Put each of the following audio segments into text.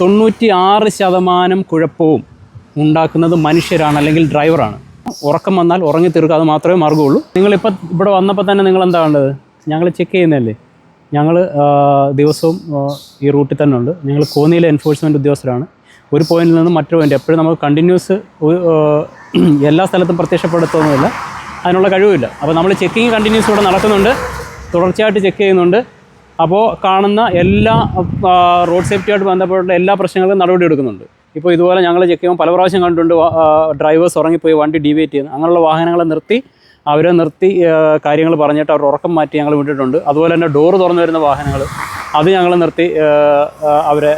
തൊണ്ണൂറ്റി ആറ് ശതമാനം കുഴപ്പവും ഉണ്ടാക്കുന്നത് മനുഷ്യരാണ് അല്ലെങ്കിൽ ഡ്രൈവറാണ്. ഉറക്കം വന്നാൽ ഉറങ്ങി തീർക്കുക അത് മാത്രമേ മാർഗമുള്ളൂ നിങ്ങളിപ്പോൾ ഇവിടെ വന്നപ്പോൾ തന്നെ നിങ്ങൾ എന്താ വേണ്ടത് ഞങ്ങൾ ചെക്ക് ചെയ്യുന്നതല്ലേ ഞങ്ങൾ ദിവസവും ഈ റൂട്ടിൽ തന്നെ ഉണ്ട്. ഞങ്ങൾ കോന്നിയിലെ എൻഫോഴ്സ്മെന്റ് ഉദ്യോഗസ്ഥരാണ്. ഒരു പോയിന്റിൽ നിന്ന് മറ്റൊരു പോയിന്റ് എപ്പോഴും നമുക്ക് കണ്ടിന്യൂസ് എല്ലാ സ്ഥലത്തും പ്രത്യക്ഷപ്പെടുത്തുന്നില്ല അതിനുള്ള കഴിവില്ല അപ്പോൾ നമ്മൾ ചെക്കിങ് കണ്ടിന്യൂസ് ഇവിടെ നടക്കുന്നുണ്ട്. തുടർച്ചയായിട്ട് ചെക്ക് ചെയ്യുന്നുണ്ട്. അപ്പോൾ കാണുന്ന എല്ലാ റോഡ് സേഫ്റ്റിയായിട്ട് ബന്ധപ്പെട്ട എല്ലാ പ്രശ്നങ്ങൾക്കും നടപടി എടുക്കുന്നുണ്ട്. ഇപ്പോൾ ഇതുപോലെ ഞങ്ങൾ ചെക്ക് ചെയ്യുമ്പോൾ പല പ്രാവശ്യം കണ്ടിട്ടുണ്ട് ഡ്രൈവേഴ്സ് ഉറങ്ങിപ്പോയി വണ്ടി ഡീവേറ്റ് ചെയ്യുന്നു. അങ്ങനെയുള്ള വാഹനങ്ങളെ നിർത്തി അവരെ നിർത്തി കാര്യങ്ങൾ പറഞ്ഞിട്ട് അവർ ഉറക്കം മാറ്റി ഞങ്ങൾ വിട്ടിട്ടുണ്ട്. അതുപോലെ തന്നെ ഡോറ് തുറന്നു വരുന്ന വാഹനങ്ങൾ അത് ഞങ്ങൾ നിർത്തി അവരെ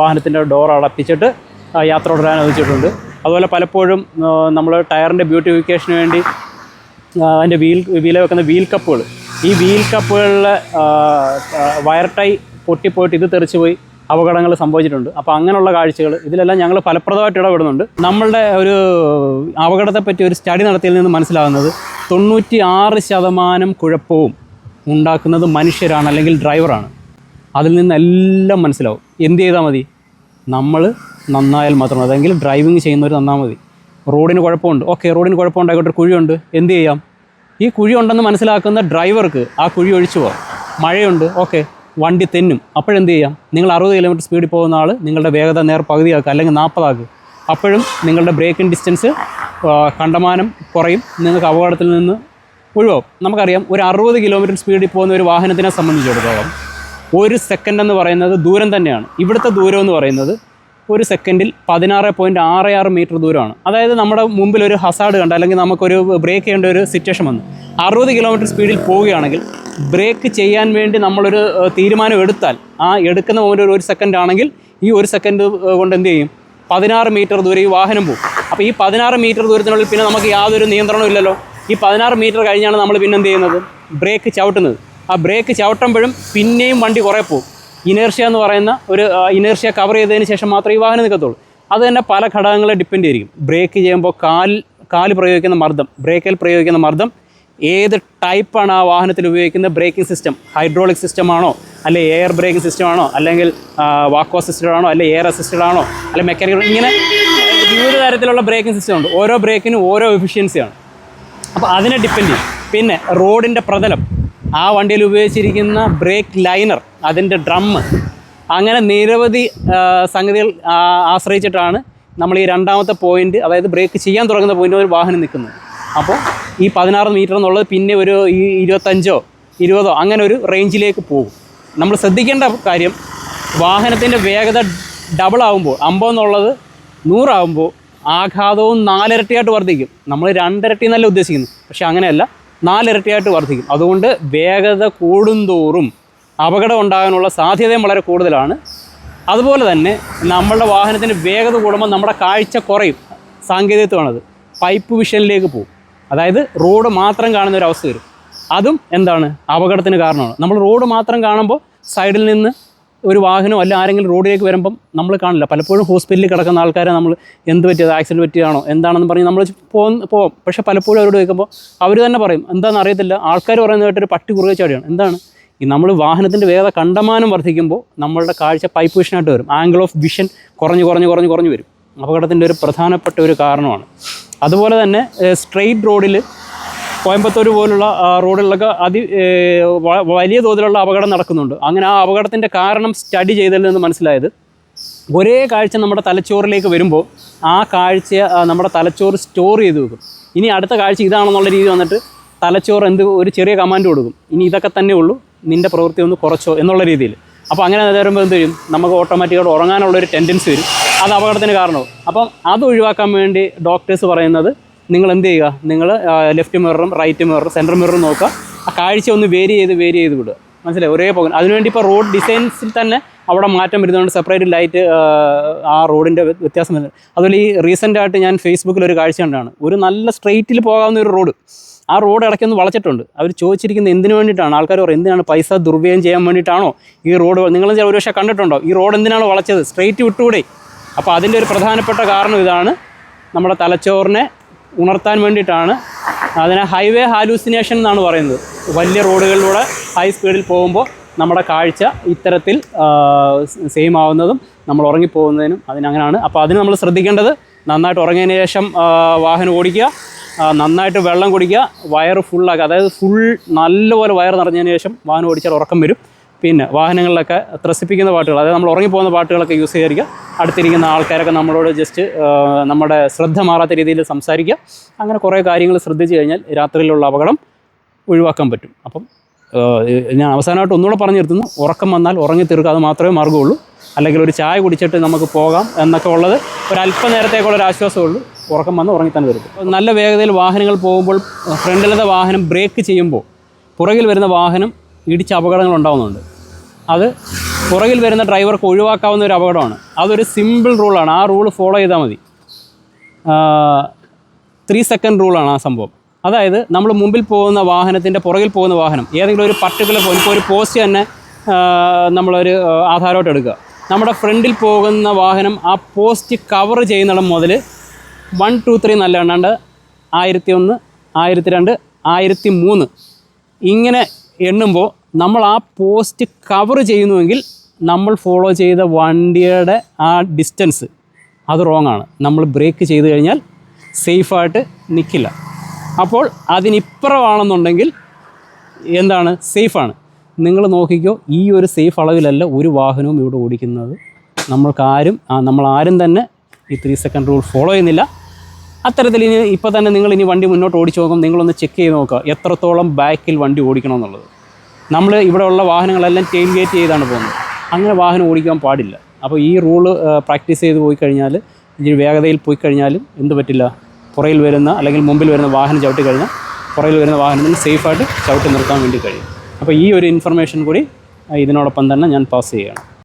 വാഹനത്തിന്റെ ഡോർ അടപ്പിച്ചിട്ട് യാത്ര തുടരാൻ അനുവദിച്ചിട്ടുണ്ട്. അതുപോലെ പലപ്പോഴും നമ്മൾ ടയറിന്റെ ബ്യൂട്ടിഫിക്കേഷന് വേണ്ടി അതിന്റെ വീൽ വീല വെക്കുന്ന വീൽ കപ്പുകൾ ഈ വീൽ കപ്പുകളിലെ വയർ ടൈ പൊട്ടിപ്പോയിട്ട് ഇത് തെറിച്ച് പോയി അപകടങ്ങൾ സംഭവിച്ചിട്ടുണ്ട്. അപ്പോൾ അങ്ങനെയുള്ള കാഴ്ചകൾ ഇതിലെല്ലാം ഞങ്ങൾ ഫലപ്രദമായിട്ട് ഇടപെടുന്നുണ്ട്. നമ്മളുടെ ഒരു അപകടത്തെപ്പറ്റി ഒരു സ്റ്റഡി നടത്തിയതിൽ നിന്ന് മനസ്സിലാകുന്നത് തൊണ്ണൂറ്റി ആറ് ശതമാനം കുഴപ്പവും ഉണ്ടാക്കുന്നത് മനുഷ്യരാണ് അല്ലെങ്കിൽ ഡ്രൈവറാണ് അതിൽ നിന്നെല്ലാം മനസ്സിലാവും. എന്ത് ചെയ്താൽ മതി? നമ്മൾ നന്നായാൽ മാത്രം അതെങ്കിൽ ഡ്രൈവിംഗ് ചെയ്യുന്നവർ നന്നാൽ മതി. റോഡിന് കുഴപ്പമുണ്ട്. ഓക്കെ റോഡിന് കുഴപ്പമുണ്ടായിക്കോട്ടെ കുഴിയുണ്ട്. എന്ത് ചെയ്യാം? ഈ കുഴി ഉണ്ടെന്ന് മനസ്സിലാക്കുന്ന ഡ്രൈവർക്ക് ആ കുഴി ഒഴിച്ചു പോകാം. മഴയുണ്ട് ഓക്കെ. വണ്ടി തെന്നും. അപ്പോഴെന്ത് ചെയ്യാം? നിങ്ങൾ അറുപത് കിലോമീറ്റർ സ്പീഡിൽ പോകുന്ന ആൾ നിങ്ങളുടെ വേഗത നേർ പകുതിയാക്കുക അല്ലെങ്കിൽ നാൽപ്പതാക്കുക. അപ്പോഴും നിങ്ങളുടെ ബ്രേക്കിംഗ് ഡിസ്റ്റൻസ് കണ്ടമാനം കുറയും. നിങ്ങൾക്ക് അപകടത്തിൽ നിന്ന് ഒഴിവാകും നമുക്കറിയാം ഒരു അറുപത് കിലോമീറ്റർ സ്പീഡിൽ പോകുന്ന ഒരു വാഹനത്തിനെ സംബന്ധിച്ചിടത്തോളം ഒരു സെക്കൻഡ് എന്ന് പറയുന്നത് ദൂരം തന്നെയാണ്. ഇവിടുത്തെ ദൂരം എന്ന് പറയുന്നത് ഒരു സെക്കൻഡിൽ പതിനാറ് പോയിന്റ് ആറ് ആറ് മീറ്റർ ദൂരമാണ്. അതായത് നമ്മുടെ മുമ്പിൽ ഒരു ഹസാഡ് കണ്ട അല്ലെങ്കിൽ നമുക്കൊരു ബ്രേക്ക് ചെയ്യേണ്ട ഒരു സിറ്റുവേഷൻ വന്നു. അറുപത് കിലോമീറ്റർ സ്പീഡിൽ പോവുകയാണെങ്കിൽ ബ്രേക്ക് ചെയ്യാൻ വേണ്ടി നമ്മളൊരു തീരുമാനം എടുത്താൽ ആ എടുക്കുന്ന ഒരു ഒരു സെക്കൻഡ് ആണെങ്കിൽ ഈ ഒരു സെക്കൻഡ് കൊണ്ട് എന്ത് ചെയ്യും? പതിനാറ് മീറ്റർ ദൂരെ ഈ വാഹനം പോകും. അപ്പോൾ ഈ പതിനാറ് മീറ്റർ ദൂരത്തിനുള്ളിൽ പിന്നെ നമുക്ക് യാതൊരു നിയന്ത്രണവും ഇല്ലല്ലോ. ഈ പതിനാറ് മീറ്റർ കഴിഞ്ഞാണ് നമ്മൾ പിന്നെ എന്ത് ചെയ്യുന്നത്? ബ്രേക്ക് ചവിട്ടുന്നത്. ആ ബ്രേക്ക് ചവിട്ടുമ്പോഴും പിന്നെയും വണ്ടി കുറേ പോകും. ഇനേർഷ്യ എന്ന് പറയുന്ന ഒരു ഇനേർഷ്യ കവർ ചെയ്തതിന് ശേഷം മാത്രമേ ഈ വാഹനം നിൽക്കത്തുള്ളൂ. അത് തന്നെ പല ഘടകങ്ങളെ ഡിപ്പെൻഡ് ചെയ്തിരിക്കും. ബ്രേക്ക് ചെയ്യുമ്പോൾ കാൽ കാൽ പ്രയോഗിക്കുന്ന മർദ്ദം ബ്രേക്കിൽ പ്രയോഗിക്കുന്ന മർദ്ദം ഏത് ടൈപ്പാണ് ആ വാഹനത്തിൽ ഉപയോഗിക്കുന്ന ബ്രേക്കിംഗ് സിസ്റ്റം ഹൈഡ്രോളിക് സിസ്റ്റം ആണോ? അല്ലെ എയർ ബ്രേക്കിംഗ് സിസ്റ്റം ആണോ? അല്ലെങ്കിൽ വാക്കോ സിസ്റ്റം ആണോ? അല്ലെ എയർ അസിസ്റ്റഡ് ആണോ? അല്ലെ മെക്കാനിക്കൽ ഇങ്ങനെ വിവിധ തരത്തിലുള്ള ബ്രേക്കിംഗ് സിസ്റ്റം ഉണ്ട്. ഓരോ ബ്രേക്കിനും ഓരോ എഫിഷ്യൻസിയാണ് അപ്പോൾ അതിനെ ഡിപ്പെൻഡ് ചെയ്യും. പിന്നെ റോഡിന്റെ പ്രതലം. ആ വണ്ടിയിൽ ഉപയോഗിച്ചിരിക്കുന്ന ബ്രേക്ക് ലൈനർ അതിന്റെ ഡ്രമ്മ് അങ്ങനെ നിരവധി സംഗതികൾ ആശ്രയിച്ചിട്ടാണ് നമ്മൾ ഈ രണ്ടാമത്തെ പോയിന്റ് അതായത് ബ്രേക്ക് ചെയ്യാൻ തുടങ്ങുന്ന പോയിന്റ് ഒരു വാഹനം നിൽക്കുന്നത്. അപ്പോൾ ഈ പതിനാറ് മീറ്റർ എന്നുള്ളത് പിന്നെ ഒരു ഈ ഇരുപത്തഞ്ചോ ഇരുപതോ അങ്ങനെ ഒരു റേഞ്ചിലേക്ക് പോകും. നമ്മൾ ശ്രദ്ധിക്കേണ്ട കാര്യം വാഹനത്തിന്റെ വേഗത ഡബിൾ ആകുമ്പോൾ അമ്പത് എന്നുള്ളത് നൂറാകുമ്പോൾ ആഘാതവും നാലിരട്ടിയായിട്ട് വർദ്ധിക്കും. നമ്മൾ രണ്ടിരട്ടി എന്നല്ല ഉദ്ദേശിക്കുന്നു പക്ഷേ അങ്ങനെയല്ല. നാലിരട്ടിയായിട്ട് വർദ്ധിക്കും. അതുകൊണ്ട് വേഗത കൂടുന്തോറും അപകടം ഉണ്ടാകാനുള്ള സാധ്യതയും വളരെ കൂടുതലാണ്. അതുപോലെ തന്നെ നമ്മളുടെ വാഹനത്തിന് വേഗത കൂടുമ്പോൾ നമ്മുടെ കാഴ്ച കുറയും. സാങ്കേതികത്വമാണത്. പൈപ്പ് വിഷനിലേക്ക് പോകും. അതായത് റോഡ് മാത്രം കാണുന്ന ഒരു അവസ്ഥ വരും. അതും എന്താണ്? അപകടത്തിന് കാരണമാണ്. നമ്മൾ റോഡ് മാത്രം കാണുമ്പോൾ സൈഡിൽ നിന്ന് ഒരു വാഹനം അല്ല ആരെങ്കിലും റോഡിലേക്ക് വരുമ്പം നമ്മൾ കാണില്ല. പലപ്പോഴും ഹോസ്പിറ്റലിൽ കിടക്കുന്ന ആൾക്കാരെ നമ്മൾ എന്ത് പറ്റിയത് ആക്സിഡന്റ് പറ്റിയതാണോ എന്താണെന്ന് പറഞ്ഞ് നമ്മൾ പോകുന്ന പോകും പക്ഷേ പലപ്പോഴും അവരോട് ചോദിക്കുമ്പോൾ അവർ തന്നെ പറയും എന്താണെന്ന് അറിയത്തില്ല. ആൾക്കാർ പറയുന്നത് കേട്ടൊരു പട്ടി കുറുകെ ചാടിയാണ്. എന്താണ്? ഈ നമ്മൾ വാഹനത്തിന്റെ വേഗത കണ്ടമാനം വർദ്ധിക്കുമ്പോൾ നമ്മളുടെ കാഴ്ച പൈപ്പ് വിഷനായിട്ട് വരും. ആംഗിൾ ഓഫ് വിഷൻ കുറഞ്ഞ് കുറഞ്ഞ് കുറഞ്ഞ് കുറഞ്ഞ് വരും. അപകടത്തിന്റെ ഒരു പ്രധാനപ്പെട്ട ഒരു കാരണമാണ്. അതുപോലെ തന്നെ സ്ട്രെയിറ്റ് റോഡിൽ കോയമ്പത്തൂർ പോലുള്ള റോഡുകളിലൊക്കെ അതി വലിയ തോതിലുള്ള അപകടം നടക്കുന്നുണ്ട്. അങ്ങനെ ആ അപകടത്തിന്റെ കാരണം സ്റ്റഡി ചെയ്തതിൽ നിന്ന് മനസ്സിലായത് ഒരേ കാഴ്ച നമ്മുടെ തലച്ചോറിലേക്ക് വരുമ്പോൾ ആ കാഴ്ച നമ്മുടെ തലച്ചോറ് സ്റ്റോർ ചെയ്ത് വെക്കും. ഇനി അടുത്ത കാഴ്ച ഇതാണെന്നുള്ള രീതി വന്നിട്ട് തലച്ചോറ് എന്ത് ഒരു ചെറിയ കമാൻഡ് കൊടുക്കും. ഇനി ഇതൊക്കെ തന്നെ ഉള്ളൂ. നിന്റെ പ്രവൃത്തി ഒന്ന് കുറച്ചോ എന്നുള്ള രീതിയിൽ. അപ്പോൾ അങ്ങനെ വരുമ്പോൾ എന്ത് ചെയ്യും? നമുക്ക് ഓട്ടോമാറ്റിക്കായിട്ട് ഉറങ്ങാനുള്ള ഒരു ടെൻഡൻസി വരും. അത് അപകടത്തിന് കാരണവും അപ്പം അത് ഒഴിവാക്കാൻ വേണ്ടി ഡോക്ടേഴ്സ് പറയുന്നത് നിങ്ങൾ എന്ത് ചെയ്യുക നിങ്ങൾ ലെഫ്റ്റ് മിററും റൈറ്റ് മിററും സെന്റർ മിററും നോക്കുക. ആ കാഴ്ച ഒന്ന് വേരി ചെയ്ത് വേരി ചെയ്ത് വിടുക. മനസ്സിലായി? ഒരേ പോകും അതിനുവേണ്ടി ഇപ്പോൾ റോഡ് ഡിസൈൻസിൽ തന്നെ അവിടെ മാറ്റം വരുന്നതുകൊണ്ട് സെപ്പറേറ്റ് ലൈറ്റ് ആ റോഡിന്റെ വ്യത്യാസം വരുന്നത് അതുപോലെ ഈ റീസെന്റായിട്ട് ഞാൻ ഫേസ്ബുക്കിൽ ഒരു കാഴ്ച കണ്ടാണ്. ഒരു നല്ല സ്ട്രെയിറ്റിൽ പോകാവുന്ന ഒരു റോഡ് ആ റോഡ് ഇടയ്ക്കൊന്ന് വളച്ചിട്ടുണ്ട്. അവർ ചോദിച്ചിരിക്കുന്നത് എന്തിനു വേണ്ടിയിട്ടാണ്? ആൾക്കാർ പറയും എന്തിനാണ് പൈസ ദുർവ്യയം ചെയ്യാൻ വേണ്ടിയിട്ടാണോ ഈ റോഡ് നിങ്ങൾ ഒരു പക്ഷേ കണ്ടിട്ടുണ്ടോ? ഈ റോഡ് എന്തിനാണ് വളച്ചത്? സ്ട്രെയിറ്റ് വിട്ടുകൂടെ? അപ്പോൾ അതിന്റെ ഒരു പ്രധാനപ്പെട്ട കാരണം ഇതാണ് നമ്മുടെ തലച്ചോറിനെ ഉണർത്താൻ വേണ്ടിയിട്ടാണ്. അതിനെ ഹൈവേ ഹാലൂസിനേഷൻ എന്നാണ് പറയുന്നത്. വലിയ റോഡുകളിലൂടെ ഹൈ സ്പീഡിൽ പോകുമ്പോൾ നമ്മുടെ കാഴ്ച ഇത്തരത്തിൽ സെയിം ആവുന്നതും നമ്മൾ ഉറങ്ങിപ്പോകുന്നതിനും അതിനങ്ങനെയാണ് അപ്പോൾ അതിന് നമ്മൾ ശ്രദ്ധിക്കേണ്ടത് നന്നായിട്ട് ഉറങ്ങിയതിന് ശേഷം വാഹനം ഓടിക്കുക നന്നായിട്ട് വെള്ളം കുടിക്കുക വയറ് ഫുള്ളാക്കുക അതായത് ഫുൾ നല്ലപോലെ വയർ നിറഞ്ഞതിന് ശേഷം വാഹനം ഓടിച്ചാൽ ഉറക്കം വരും. പിന്നെ വാഹനങ്ങളിലൊക്കെ ത്രസിപ്പിക്കുന്ന പാട്ടുകൾ അതായത് നമ്മൾ ഉറങ്ങിപ്പോകുന്ന പാട്ടുകളൊക്കെ യൂസ് ചെയ്യാതിരിക്കുക. അടുത്തിരിക്കുന്ന ആൾക്കാരൊക്കെ നമ്മളോട് ജസ്റ്റ് നമ്മുടെ ശ്രദ്ധ മാറാത്ത രീതിയിൽ സംസാരിക്കുക. അങ്ങനെ കുറേ കാര്യങ്ങൾ ശ്രദ്ധിച്ചു കഴിഞ്ഞാൽ രാത്രിയിലുള്ള അപകടം ഒഴിവാക്കാൻ പറ്റും. അപ്പം ഞാൻ അവസാനമായിട്ട് ഒന്നുകൂടെ പറഞ്ഞു നിർത്തുന്നു. ഉറക്കം വന്നാൽ ഉറങ്ങി തീർക്കുക അത് മാത്രമേ മാർഗമുള്ളൂ. അല്ലെങ്കിൽ ഒരു ചായ കുടിച്ചിട്ട് നമുക്ക് പോകാം എന്നൊക്കെ ഉള്ളത് ഒരു അല്പനേരത്തേക്കുള്ള ഒരു ആശ്വാസമുള്ളൂ ഉറക്കം വന്ന് ഉറങ്ങി തന്നെ വരും. നല്ല വേഗതയിൽ വാഹനങ്ങൾ പോകുമ്പോൾ ഫ്രണ്ടിലത്തെ വാഹനം ബ്രേക്ക് ചെയ്യുമ്പോൾ പുറകിൽ വരുന്ന വാഹനം ഇടിച്ച് അപകടങ്ങൾ ഉണ്ടാകുന്നുണ്ട് അത് പുറകിൽ വരുന്ന ഡ്രൈവർക്ക് ഒഴിവാക്കാവുന്ന ഒരു അപകടമാണ്. അതൊരു സിമ്പിൾ റൂളാണ് ആ റൂൾ ഫോളോ ചെയ്താൽ മതി. ത്രീ സെക്കൻഡ് റൂളാണ് ആ സംഭവം. അതായത് നമ്മൾ മുമ്പിൽ പോകുന്ന വാഹനത്തിന്റെ പുറകിൽ പോകുന്ന വാഹനം ഏതെങ്കിലും ഒരു പർട്ടിക്കുലർ ഇപ്പോൾ ഒരു പോസ്റ്റ് തന്നെ നമ്മളൊരു ആധാരമായിട്ട് എടുക്കുക. നമ്മുടെ ഫ്രണ്ടിൽ പോകുന്ന വാഹനം ആ പോസ്റ്റ് കവർ ചെയ്യുന്നിടം മുതൽ വൺ ടു ത്രീ നല്ല എണ്ണാണ്ട് ആയിരത്തി ഒന്ന് ആയിരത്തി രണ്ട് ആയിരത്തി മൂന്ന്. ഇങ്ങനെ എണ്ണുമ്പോൾ നമ്മൾ ആ പോസ്റ്റ് കവർ ചെയ്യുന്നുവെങ്കിൽ നമ്മൾ ഫോളോ ചെയ്ത വണ്ടിയുടെ ആ ഡിസ്റ്റൻസ് അത് റോങ് ആണ്. നമ്മൾ ബ്രേക്ക് ചെയ്ത് കഴിഞ്ഞാൽ സേഫായിട്ട് നിൽക്കില്ല അപ്പോൾ അതിനിപ്പുറമാണെന്നുണ്ടെങ്കിൽ എന്താണ്? സേഫാണ് നിങ്ങൾ നോക്കിക്കോ ഈ ഒരു സേഫ് അളവിലല്ല ഒരു വാഹനവും ഇവിടെ ഓടിക്കുന്നത്. നമ്മൾക്കാരും ആ, നമ്മൾ ആരും തന്നെ ഈ ത്രീ സെക്കൻഡ് റൂൾ ഫോളോ ചെയ്യുന്നില്ല. അത്തരത്തിൽ ഇനി ഇപ്പോൾ തന്നെ നിങ്ങൾ ഇനി വണ്ടി മുന്നോട്ട് ഓടിച്ച് നോക്കും നിങ്ങളൊന്ന് ചെക്ക് ചെയ്ത് നോക്കുക എത്രത്തോളം ബാക്കിൽ വണ്ടി ഓടിക്കണം എന്നുള്ളത് നമ്മൾ ഇവിടെ ഉള്ള വാഹനങ്ങളെല്ലാം ടെയിൽ ഗേറ്റ് ചെയ്താണ് പോകുന്നത്. അങ്ങനെ വാഹനം ഓടിക്കാൻ പാടില്ല. അപ്പോൾ ഈ റൂൾ പ്രാക്ടീസ് ചെയ്ത് പോയി കഴിഞ്ഞാൽ ഇനി വേഗതയിൽ പോയി കഴിഞ്ഞാലും എന്ത് പറ്റില്ല. പുറയിൽ വരുന്ന അല്ലെങ്കിൽ മുമ്പിൽ വരുന്ന വാഹനം ചവിട്ടി കഴിഞ്ഞാൽ പുറയിൽ വരുന്ന വാഹനത്തിന് സേഫായിട്ട് ചവിട്ടി നിർത്താൻ വേണ്ടി കഴിയും. അപ്പോൾ ഈ ഒരു ഇൻഫർമേഷൻ കൂടി ഇതിനോടൊപ്പം തന്നെ ഞാൻ പാസ് ചെയ്യുകയാണ്.